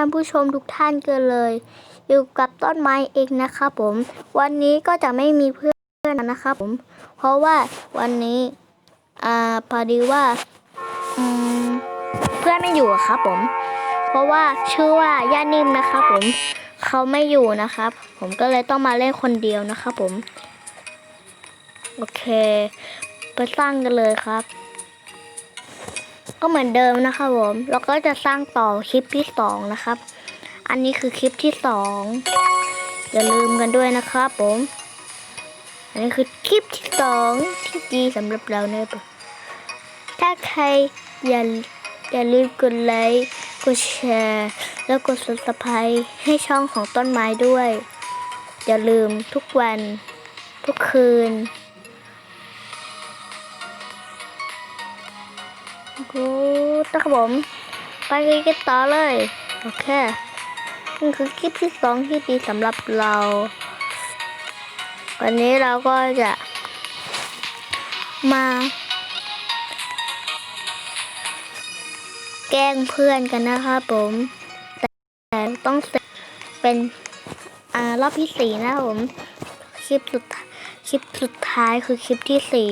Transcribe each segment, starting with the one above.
านผู้ชมทุกท่านกันเลย อยู่กับต้นไม้เองนะครับผม วันนี้ก็จะไม่มีเพื่อนนะครับผม เพราะว่าวันนี้อ่าพอดีว่าอืมเพื่อนไม่อยู่ครับผม เพราะว่าชื่อว่าย่านิ่มนะครับผมเขาไม่อยู่นะครับ ผมก็เลยต้องมาเล่นคนเดียวนะครับผม โอเค ไปสร้างกันเลยครับ ก็เหมือนเดิมนะครับผมเราก็จะสร้างต่อคลิปที่สองนะครับ อันนี้คือคลิปที่สองอย่าลืมกันด้วยนะครับผม อันนี้คือคลิปที่สองที่ดีสำหรับเราเนอะถ้าใครอย่าอย่าลืมกดไลค์กดแชร์ แล้วกด subscribe ให้ช่องของต้นไม้ด้วย อย่าลืมทุกวัน ทุกคืน นะครับผม ไปกันต่อเลย โอเคนี่คือคลิปที่สองที่ดีสำหรับเรา วันนี้เราก็จะมา แกล้งเพื่อนกันนะครับผม แต่ต้องเป็นอ่ารอบที่สี่นะผม คลิปสุดคลิปสุดท้ายคือคลิปที่สี่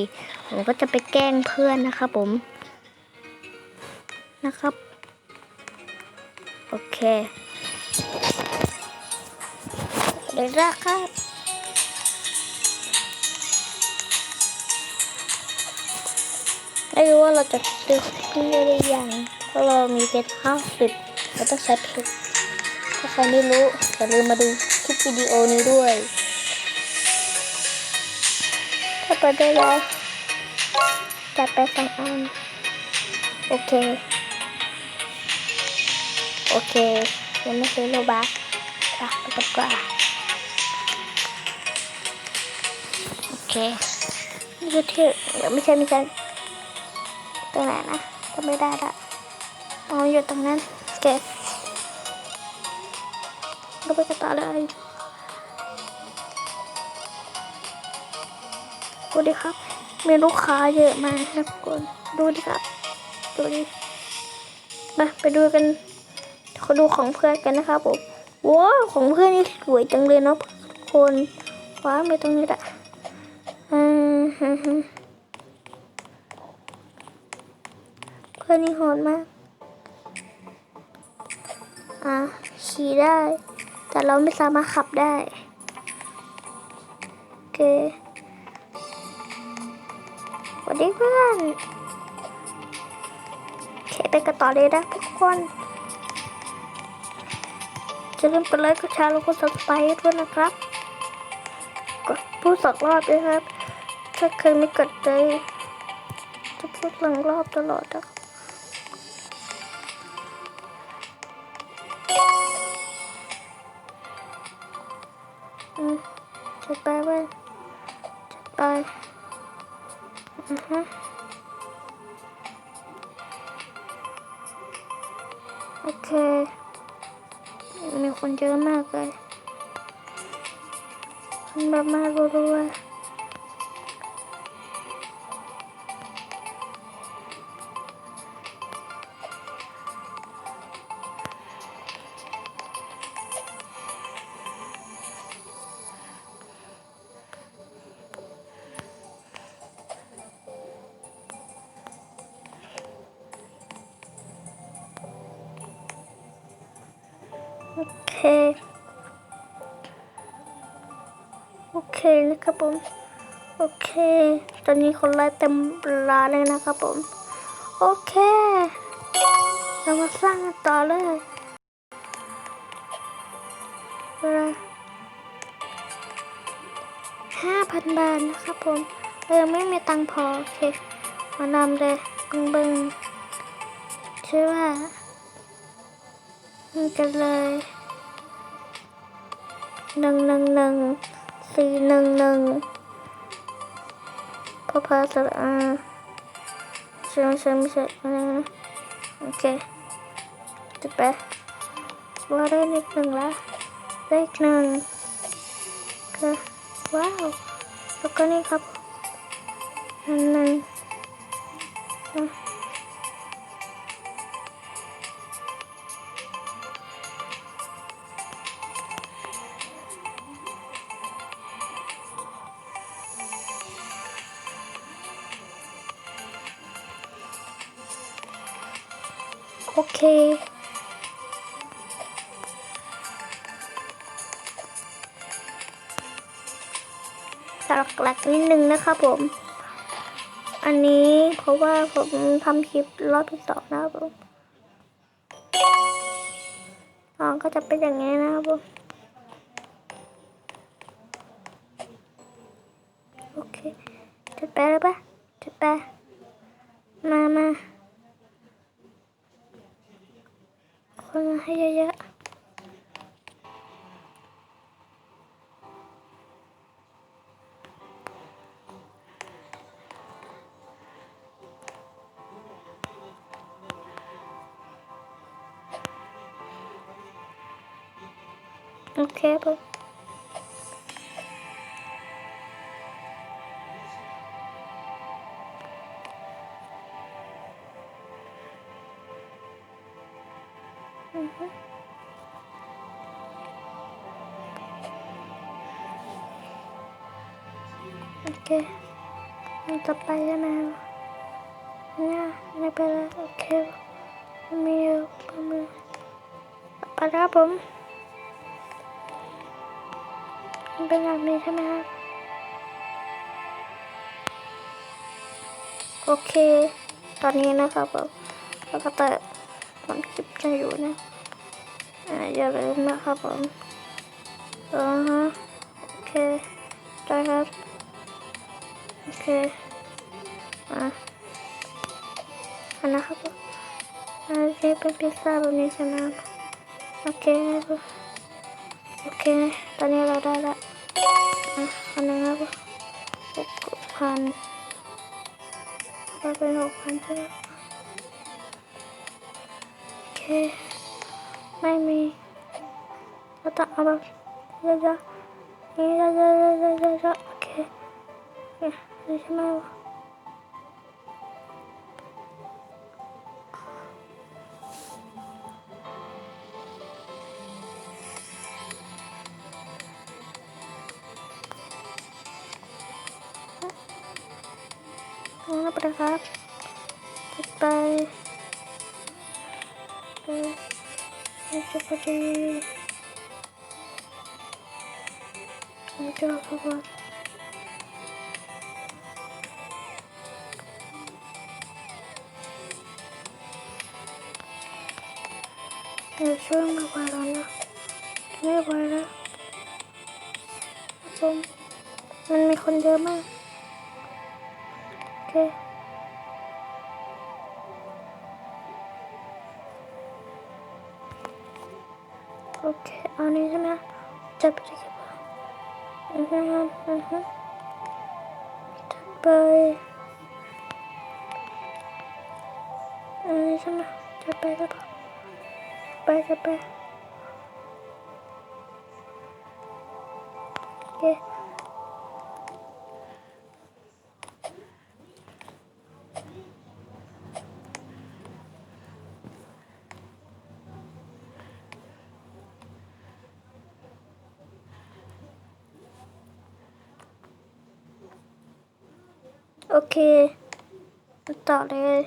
ผมก็จะไปแกล้งเพื่อนนะครับผม นะครับ โอเคเดี๋ยวนะครับไม่รู้ว่าเราจะดึกขึ้นได้หรือยังเพราะเรามีเพชรห้าสิบเราต้องใช้เพชรถ้าใครไม่รู้อย่าลืมมาดูคลิปวิดีโอนี้ด้วย ถ้าไปได้แล้วจัดไปสองอัน โอเค เค ยังไม่ซื้อโลบักอะไปกันดีกว่าโอเคนี่คือที่เดี๋ยวไม่ใช่ไม่ใช่ตรงไหนนะก็ไม่ได้ละอ๋ออยู่ตรงนั้นโอเคก็ไปกันต่อเลยดูดิครับ มีลูกค้าเยอะมากนะทุกคนดูดิครับ ดูดิมาไปดูกัน เขาดูของเพื่อนกันนะครับผมว้าวของเพื่อนนี่สวยจังเลยเนาะทุกคนว้าวมีตรงนี้ละอืมเพื่อนนี่โหดมาก อะขี่ได้ แต่เราไม่สามารถขับได้โอเคสวัสดีเพื่อนเคไปกันต่อเลยนะทุกคน จะลืมกดไลค์กดแชร์แล้วก็ subscribe ด้วยนะครับ กดพูดสองรอบด้วยครับ ถ้าเคยไม่กดเลยจะพูดหลังรอบตลอดนะอืมจะไปเว้ยจะไปอือฮะโอเค มีคนเยอะมากเลยคนแบบมารัวๆ นะครับผม โอเค ตอนนี้คนไลค์เต็มร้านเลยนะครับผม โอเค เรามาสร้างต่อเลยเวลาห้าพันบาทนะครับผมเรายังไม่มีตังค์พอโอเคมานำเลยเบึงเบึงชื่อว่านี่กันเลยหนึ่งหนึ่งหนึ่ง สี่หนึ่งหนึ่งพอพาสระอาใช่ไม่ใช่ไม่ใช่อะไรนะโอเคจะไปว่าได้เลขหนึ่งละเลขหนึ่งก็ว้าวแล้วก็นี่ครับอันหนึ่ง เค สลักหลักนิดนึงนะครับผม อันนี้เพราะว่าผมทำคลิปรอบที่สองนะครับผมอ๋อก็จะเป็นอย่างนี้นะครับผมโอเคจุดแปะเลยปะจุดแปมามา คนมาใโอเคมันต่อไปใช่ไหมเนี่ยไม่เป็นไรโอเคมีอยู่ประมาณปแล้วครับผมเป็นแบบนี้ใช่ไหมครับโอเค ตอนนี้นะครับผมแล้วก็เปิดมันคลิปจะอยู่นะ อ่าอย่าลืมนะครับผมอ่าฮะโอเคได้ครับโอเคอะอันนะครับผมอันนี้เป็นพิซซ่าแบบนี้ใช่ไหมโอเคครับโอเคตอนนี้เราได้ละอะอันนี้ครับหกพันก็เป็นหกพันใช่ไหมโอเค ไม่มีเราต้องเอาแบบเยอะๆนี่เยอ ะๆเยอะๆโอเค เนี่ยนี่ใช่ไหมวะเอาละไปครับไปไปไปจะพอดีไม่เจอครับ เดี๋ยวช่วยมาไปแล้วนะไม่ไหวแล้วครับผมมันมีคนเยอะมาก โอเค โอเคเอานี้ใช่ไหมจับไปที่บ้านอือฮึอือฮึจับไปอันนี้ใช่ไหมจับไปแล้วปะ ไปจะไป โอเคต่อเลย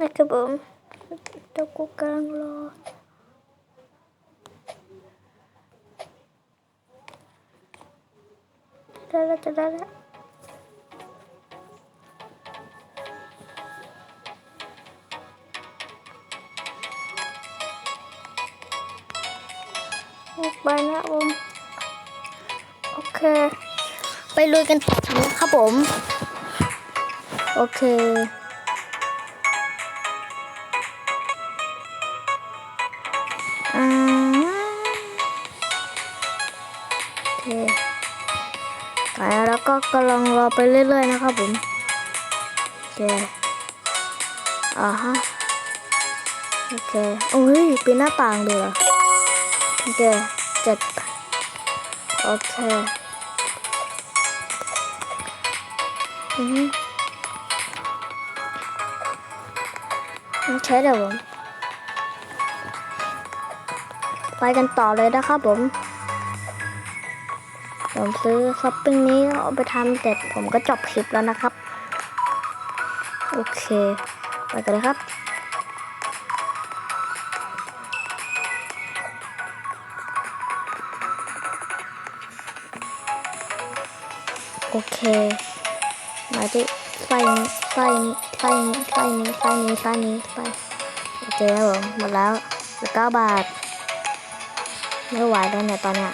นะครับผมเดี๋ยวกูกำลังรอได้แล้วจะได้แล้วไปนะผม โอเค ไปลุยกันต่อนะครับผม โอเค อ่าโอเคแล้วก็กำลังรอไปเรื่อยๆนะครับผม โอเค อ่าฮะ โอเค โอ้ยปีนหน้าต่างเลยเหรอ โอเคเจ็ดโอเค อือ ใช้เลยผม ไปกันต่อเลยนะครับผม ผมซื้อช้อปปิ้งนี้เอาไปทำเสร็จผมก็จบคลิปแล้วนะครับ โอเค ไปกันเลยครับโอเค มาที่ไฟ ไฟนี้ไฟนี้ไฟนี้ไฟนี้ไฟนี้ไฟโอเคครับผมหมดแล้วเหลือเก้าบาทไม่ไหวแล้วเนี่ยตอนเนี้ย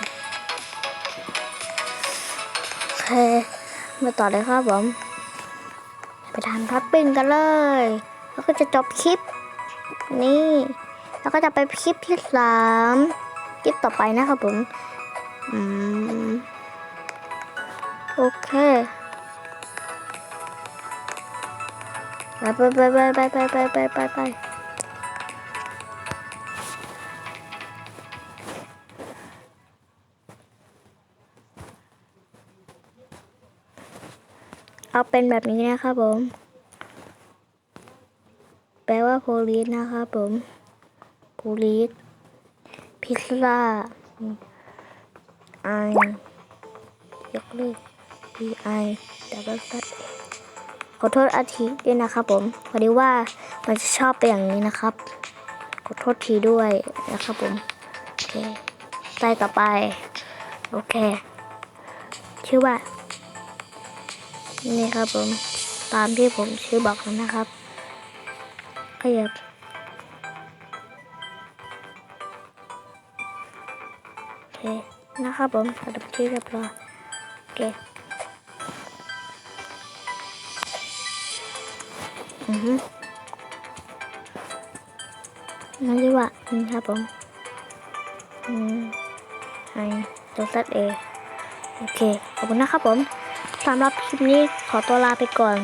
โอเคมาต่อเลยครับผม ไปทานพับปิ้งกันเลย แล้วก็จะจบคลิป นี่ แล้วก็จะไปคลิปที่สามคลิปต่อไปนะครับผม อืม โอเค ไปไปไปไปไปไปไปไปไปไปเอาเป็นแบบนี้นะครับผม แปลว่าโพลีสนะครับผมโพลีสพิซซ่าไอ ยกเลิก P I ดับเบิลซัด ขอโทษอาทิตย์ด้วยนะครับผมพอดีว่ามันจะชอบเป็นอย่างนี้นะครับ ขอโทษทีด้วยนะครับผมโอเคไปต่อไป โอเค ชื่อว่า นี่ครับผมตามที่ผมชื่อบอกนะครับขยับโอเคนะครับผมระดับที่เรียบร้อยโอเค อือฮึนั่นเรียกว่านี่ครับผม อืมไอตัวตัดเอ โอเค ขอบคุณนะครับผม สำหรับคลิปนี้ขอตัวลาไปก่อน